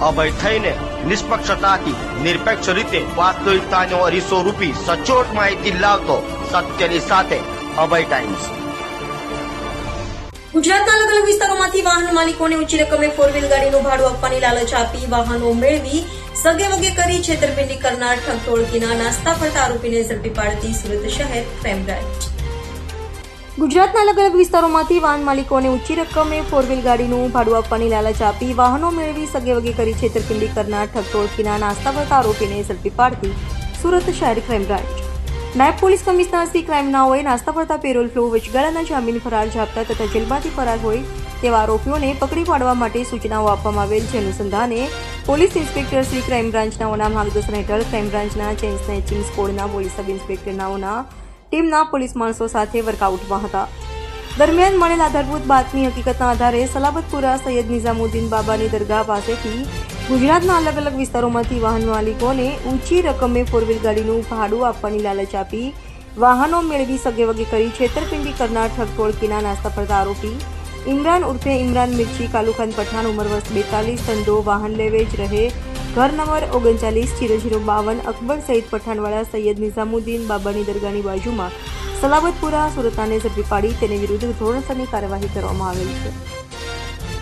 અભય થઈને નિષ્પક્ષતાથી, નિરપેક્ષ રીતે વાસ્તવિકતાનો અરીસો રૂપી સચોટ માહિતી લાવતો સત્યની સાથે અભય ટાઈમ્સ ગુજરાતના અલગ અલગ વિસ્તારોમાંથી વાહન માલિકોને ઊંચી રકમે ફોર વ્હીલ ગાડીનું ભાડું આપવાની લાલચ આપી વાહનો મેળવી સગે વગે કરી છેતરપિંડી કરનાર ઠગ ટોળકીના નાસ્તા ફરતા આરોપીને ઝડપી પાડતી સુરત શહેર ક્રાઇમ ગુજરાતના અલગ અલગ વિસ્તારોમાંથી વાહન માલિકોને ઊંચી રકમે ફોર ગાડીનું ભાડું આપવાની લાલચ આપી વાહનો મેળવી સગે વગે કરી છેતરપિંડી કરનાર ઠગ ટોળકીના નાસ્તા ફરતા આરોપીને ઝડપી પાડતી સુરત શહેર ક્રાઇમ બ્રાન્ચ. નાયબ પોલીસ કમિશનર શ્રી ક્રાઇમનાઓએ નાસ્તા ફરતા પેરોલ ફ્લો વચગાળાના જામીન ફરાર જાપતા તથા જેલમાંથી ફરાર હોય તેવા આરોપીઓને પકડી પાડવા માટે સૂચનાઓ આપવામાં આવેલ છે. અનુસંધાને પોલીસ ઇન્સ્પેક્ટર શ્રી ક્રાઇમ બ્રાન્ચનાઓના માર્ગદર્શન હેઠળ ક્રાઇમ બ્રાન્ચના ચેઇન સ્નેચિંગ સ્કોડના પોલીસ સબ ઇન્સ્પેક્ટરનાઓના ટીમના પોલીસ માણસો સાથે વર્કઆઉટમાં હતા. દરમિયાન મળેલ આધારભૂત બાતમી હકીકતના આધારે સલાબતપુરા સૈયદ નિઝામુદ્દીન બાબાની દરગાહ પાસેથી ગુજરાતના અલગ અલગ વિસ્તારોમાંથી વાહન માલિકોને ઊંચી રકમે ફોરવ્હીલ ગાડીનું ભાડું આપવાની લાલચ આપી વાહનો મેળવી સગેવગે કરી છેતરપિંડી કરનાર ઠગ કિના નાસ્તા ફરતા આરોપી ઇમરાન ઉર્ફે ઇમરાન મિર્ચી કાલુખાન પઠાણ ઉંમર વર્ષ બેતાલીસ ધંધો વાહન લેવેજ રહે ઘર નંબર ઓગણચાલીસ, જીરો જીરો બાવન, અકબર સઈદ પઠાણવાળા સૈયદ નિઝામુદ્દીન બાબાની દરગાહની બાજુમાં સલાબતપુરા સુરતાને ઝડપી પાડી તેની વિરુદ્ધ ધોરણસરની કાર્યવાહી કરવામાં આવેલ છે.